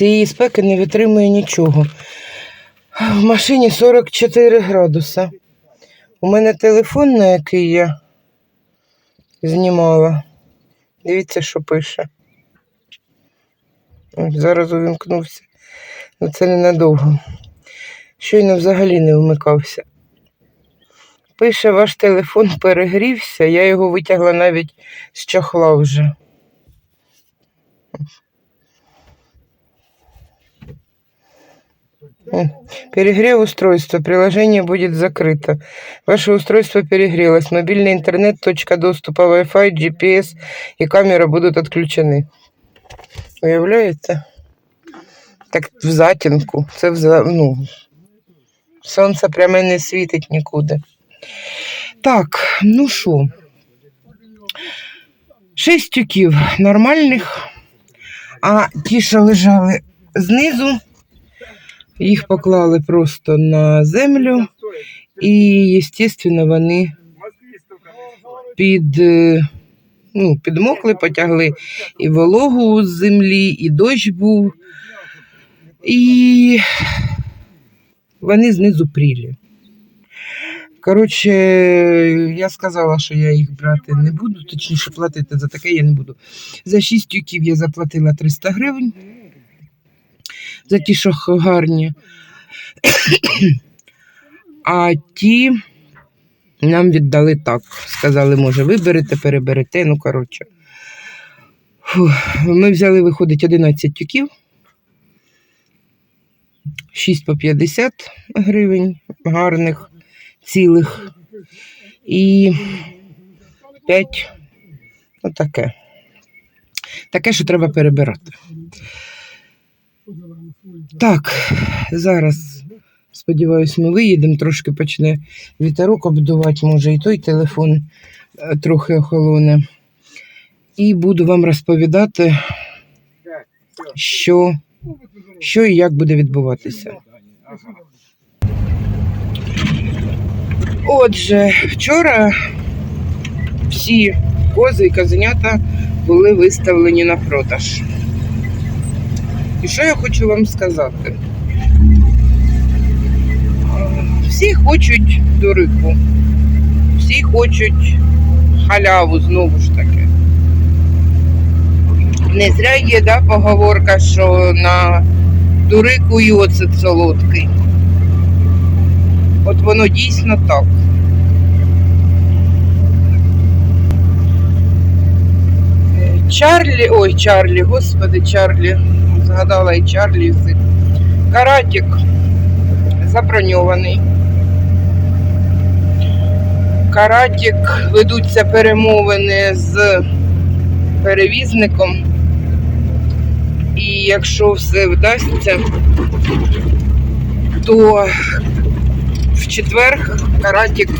Цієї спеки не витримує нічого. В машині 44 градуса. У мене телефон, на який я знімала. Дивіться, що пише. Ось зараз увімкнувся. Ну це ненадовго. Щойно взагалі не вмикався. Пише, ваш телефон перегрівся, я його витягла навіть з чохла вже. М, Перегрев устройства. Приложение будет закрыто. Ваше устройство перегрелось. Мобильный интернет, точка доступа Wi-Fi, GPS и камера будут отключены. Уявляєте? Так в затінку. Це в ну, сонце прямо не світить нікуди. Так, ну що? Шість тюків нормальних, а ті, що лежали знизу, їх поклали просто на землю, і, звісно, вони під, е, ну, підмокли, потягли і вологу з землі, і дощ був, і вони знизу прілі. Коротше, я сказала, що я їх брати не буду, точніше платити за таке я не буду. За 6 тюків я заплатила 300 гривень. За ті, що гарні. А ті нам віддали так. Сказали, може, виберете, переберете. Ну, коротше. Ми взяли, виходить, 11 тюків. 6 по 50 гривень гарних, цілих. І 5 отаке. Таке, що треба перебирати. Так, зараз, сподіваюсь, ми виїдемо, трошки почне вітерок обдувати, може, і той телефон е, трохи охолоне. І буду вам розповідати, що, що і як буде відбуватися. Отже, вчора всі кози і козенята були виставлені на продаж. І що я хочу вам сказати? Всі хочуть дурику, всі хочуть халяву знову ж таки. Не зря є да, поговорка, що на дурику і оцет солодкий. От воно дійсно так. Чарлі, ой, Чарлі, господи, Чарлі, згадала і Чарлі всіх. Каратик заброньований. Каратик ведуться перемовини з перевізником. І якщо все вдасться, то в четвер Каратик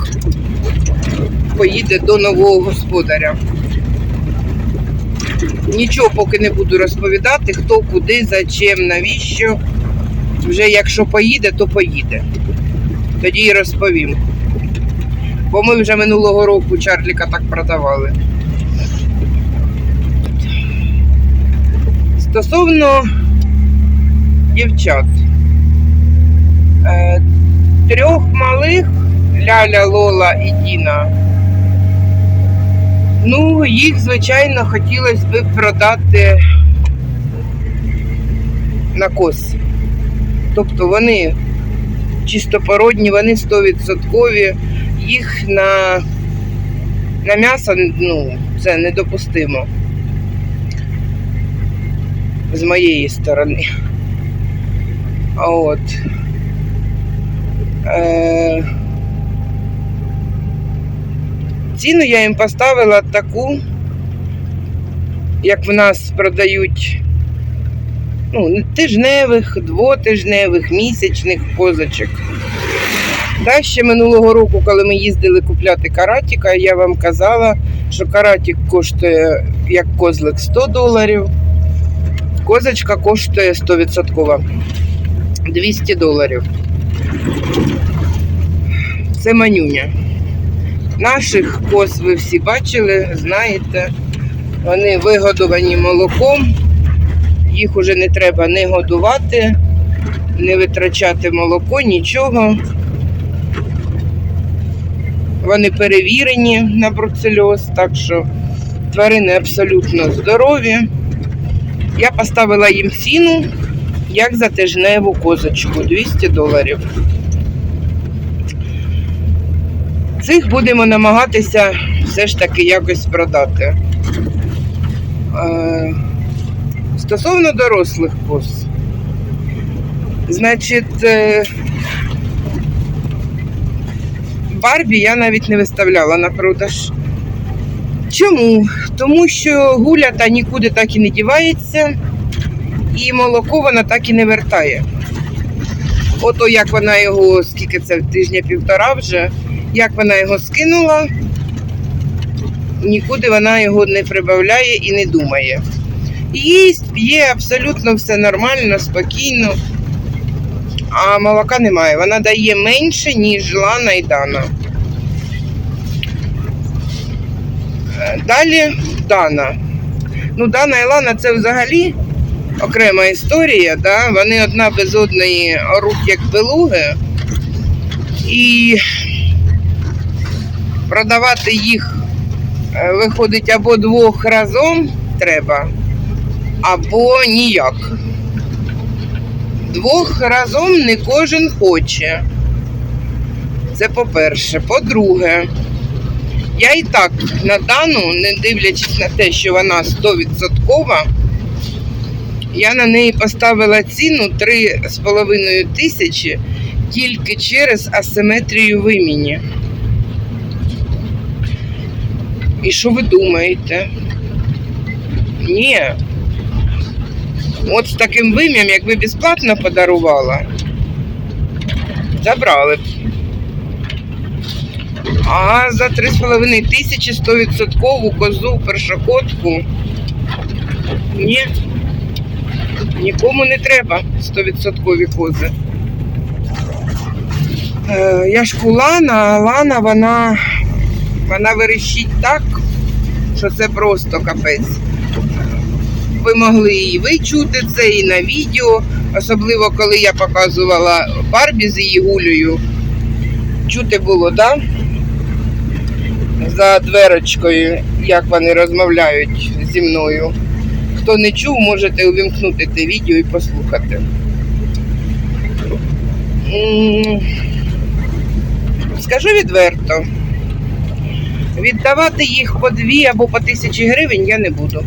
поїде до нового господаря. Нічого поки не буду розповідати, хто куди, за чим, навіщо. Вже якщо поїде, то поїде. Тоді і розповім. Бо ми вже минулого року Чарліка так продавали. Стосовно дівчат. Е, трьох малих Ляля, Лола і Діна. Ну, їх, звичайно, хотілося б продати на кос. Тобто вони чистопородні, вони 100%. Їх на, на м'ясо ну, це недопустимо. З моєї сторони. От. Е, ціну я їм поставила таку, як в нас продають ну, тижневих, двотижневих, місячних козочок. Да, ще минулого року, коли ми їздили купляти каратіка, я вам казала, що каратік коштує як козлик 100 доларів, Козочка коштує 100%. 200 доларів. Це манюня. Наших коз ви всі бачили, знаєте. Вони вигодовані молоком. Їх уже не треба не годувати, не витрачати молоко, нічого. Вони перевірені на бруцельоз, так що тварини абсолютно здорові. Я поставила їм ціну, як за тижневу козочку 200 доларів. Цих будемо намагатися все ж таки якось продати. Е, Стосовно дорослих коз, значить, е, Барбі я навіть не виставляла на продаж. Чому? Тому що гуля та нікуди так і не дівається, і молоко вона так і не вертає. Ото як вона його, скільки це тижня півтора вже, як вона його скинула, нікуди вона його не прибавляє і не думає. Їсть, п'є, абсолютно все нормально, спокійно. А молока немає. Вона дає менше, ніж Лана і Дана. Е, Далі Дана. Ну, Дана і Лана це взагалі окрема історія. Да? Вони одна без одної оруть як белуги. І продавати їх е, виходить або двох разом треба, або ніяк. Двох разом не кожен хоче. Це по-перше. По-друге, я і так на дану, не дивлячись на те, що вона 100%, я на неї поставила ціну 3,5 тисячі тільки через асиметрію в імені. І що ви думаєте? Ні. От з таким вим'ям, якби безплатно подарувала, забрали б. А за 3,5 тисячі 100% козу першокотку. Ні. Нікому не треба 100% кози. Е, я ж Лана, а Лана вона, вона верещить так, що це просто капець. Ви могли і ви чути це, і на відео, особливо коли я показувала Барбі з її гулею. Чути було, так? За дверочкою, як вони розмовляють зі мною. Хто не чув, можете увімкнути те відео і послухати. Скажу відверто, віддавати їх по дві або по тисячі гривень я не буду.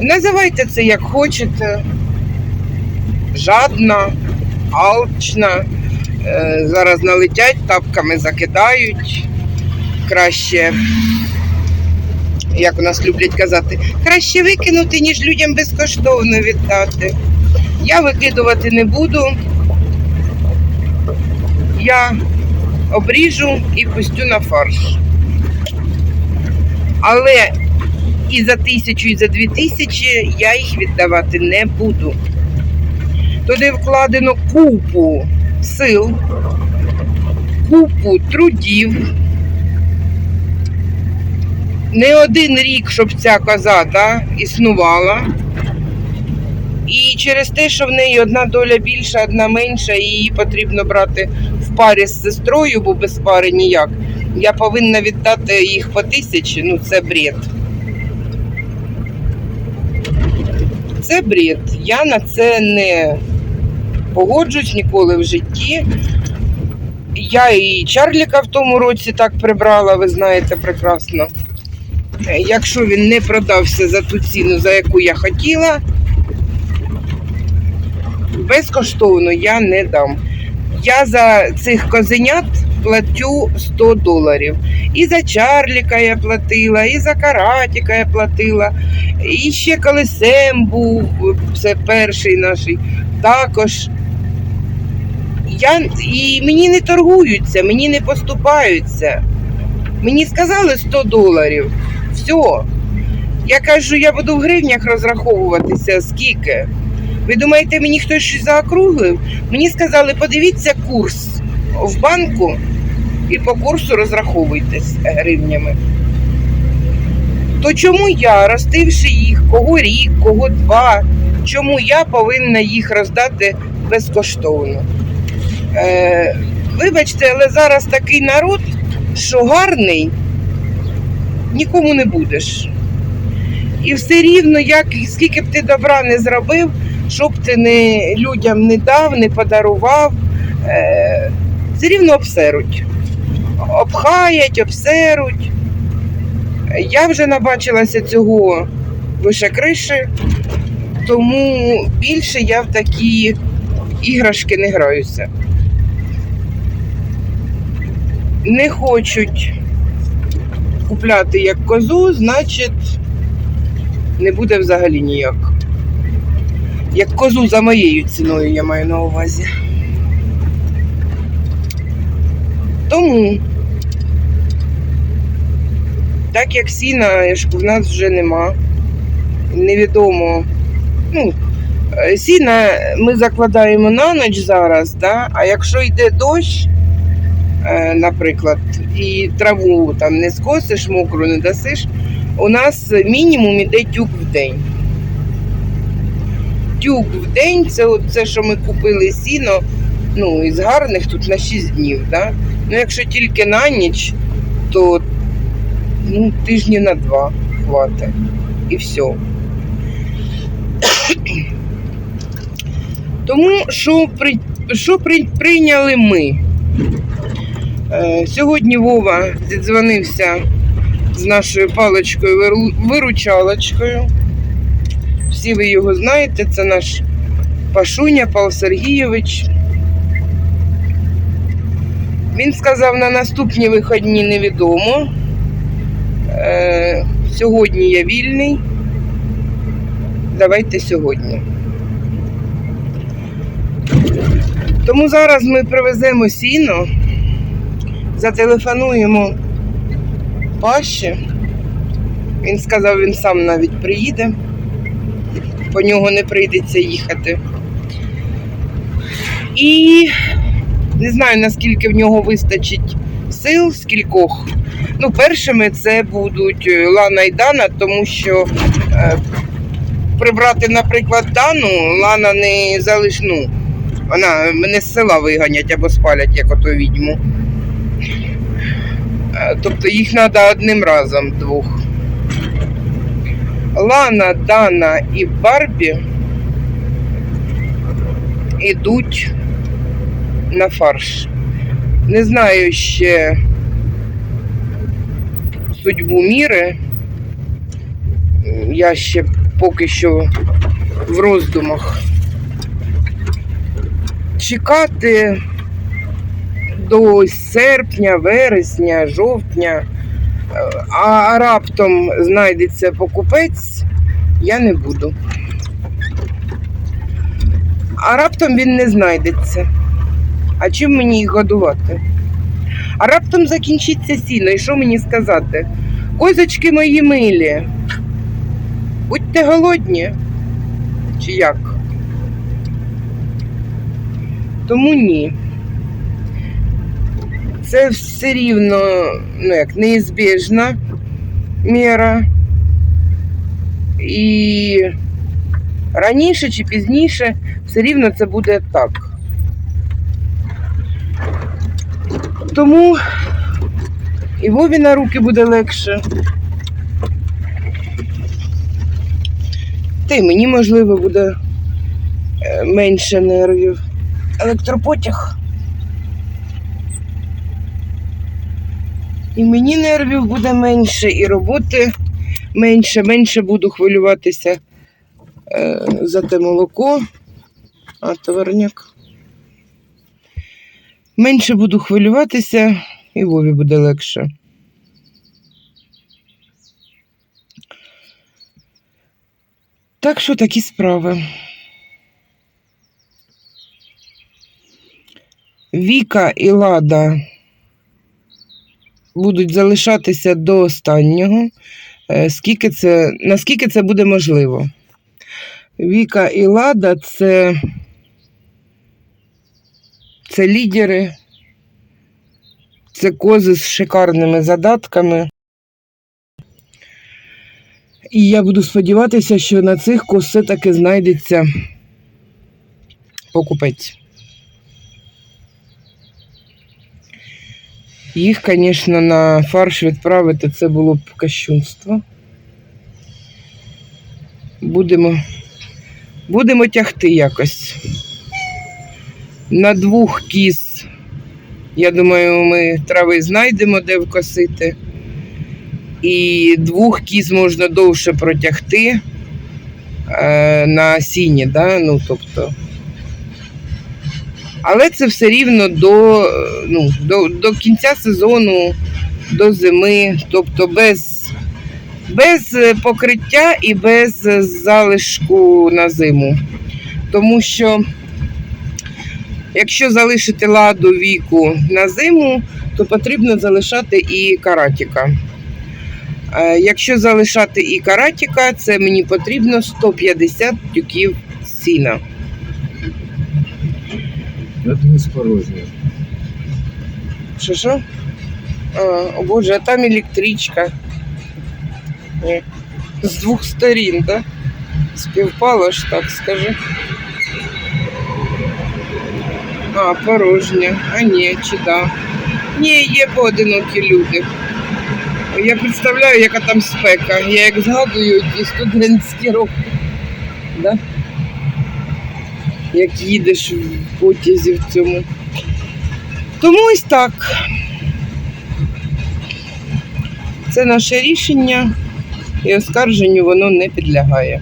Називайте це як хочете. Жадна, алчна. Е, Зараз налетять, тапками закидають. Краще, як у нас люблять казати, краще викинути, ніж людям безкоштовно віддати. Я викидувати не буду. Я обріжу і пустю на фарш. Але і за тисячу, і за дві тисячі я їх віддавати не буду. Туди вкладено купу сил, купу трудів. Не один рік, щоб ця коза існувала. І через те, що в неї одна доля більша, одна менша, і її потрібно брати в парі з сестрою, бо без пари ніяк. Я повинна віддати їх по тисячі, ну це бред. Це бред. Я на це не погоджусь ніколи в житті. Я і Чарліка в тому році так прибрала, ви знаєте прекрасно. Якщо він не продався за ту ціну, за яку я хотіла, безкоштовно я не дам. Я за цих козенят платю 100 доларів. І за Чарліка я платила, і за Каратіка я платила, і ще коли Сем був, це перший наш, також. Я, і мені не торгуються, мені не поступаються. Мені сказали 100 доларів. Все. Я кажу, я буду в гривнях розраховуватися, скільки. Ви думаєте, мені хтось щось заокруглив? Мені сказали, подивіться курс в банку і по курсу розраховуйтесь гривнями. То чому я, ростивши їх, кого рік, кого два, чому я повинна їх роздати безкоштовно? Е, вибачте, але зараз такий народ, що гарний нікому не будеш. І все рівно, як скільки б ти добра не зробив, що б ти не, людям не дав, не подарував, е, все рівно обсеруть. Обхаять, обсеруть. Я вже набачилася цього вище криші, тому більше я в такі іграшки не граюся. Не хочуть купляти як козу, значить не буде взагалі ніяк. Як козу за моєю ціною я маю на увазі. Тому, так як сіна в нас вже нема, невідомо. Ну, е, сіна ми закладаємо на ніч зараз, да? а якщо йде дощ, е, наприклад, і траву там не скосиш, мокру не дасиш, у нас мінімум іде тюк в день. Тюк в день це це, що ми купили сіно, ну, із гарних тут на 6 днів. Да? Ну, якщо тільки на ніч, то ну, тижні на два хватить. І все. Тому що, при, що при, прийняли ми? Е, сьогодні Вова зідзвонився з нашою паличкою виручалочкою. Всі ви його знаєте, це наш Пашуня Павло Сергійович. Він сказав, на наступні вихідні невідомо. Е, сьогодні я вільний. Давайте сьогодні. Тому зараз ми привеземо сіно, зателефонуємо Паші. Він сказав, він сам навіть приїде. По нього не прийдеться їхати. І не знаю, наскільки в нього вистачить сил, скількох. Ну, першими це будуть е, Лана і Дана, тому що е, прибрати, наприклад, Дану, Лана не залиш, ну, вона мене з села виганять або спалять, як ото відьму. Е, Тобто їх треба одним разом двох. Лана, Дана і Барбі ідуть на фарш. Не знаю ще судьбу міри. Я ще поки що в роздумах. Чекати до серпня, вересня, жовтня, а раптом знайдеться покупець, я не буду. А раптом він не знайдеться. А чим мені їх годувати? А раптом закінчиться сіно, і що мені сказати? Козочки мої милі, будьте голодні, чи як? Тому ні. Це все рівно, ну як, неізбіжна міра. І раніше чи пізніше все рівно це буде так. Тому і Вові на руки буде легше. Та й мені, можливо, буде е, менше нервів. Електропотяг. І мені нервів буде менше, і роботи менше, менше буду хвилюватися е, за те молоко. А товарняк. Менше буду хвилюватися, і Вові буде легше. Так що такі справи. Віка і Лада будуть залишатися до останнього. е, скільки це, наскільки це буде можливо. Віка і Лада це, це лідери, це кози з шикарними задатками. І я буду сподіватися, що на цих коз все-таки знайдеться покупець. Їх, звісно, на фарш відправити це було б кощунство. Будемо, будемо тягти якось. На двох кіз, я думаю, ми трави знайдемо, де вкосити. І двох кіз можна довше протягти е, на сіні, да? ну, тобто. Але це все рівно до, ну, до, до кінця сезону, до зими, тобто без, без е, покриття і без залишку на зиму. Тому що, якщо залишити ладу віку на зиму, то потрібно залишати і каратіка. Е, Якщо залишати і каратіка, це мені потрібно 150 тюків сіна. Що що? А, о Боже, а там електричка. Ні. З двох сторін, так? Співпало ж так, скажи. А, порожня. А ні, чи да. Ні, є поодинокі люди. Я представляю, яка там спека. Я як згадую ті студентські роки. Да? Як їдеш в потязі в цьому. Тому ось так. Це наше рішення, і оскарженню воно не підлягає.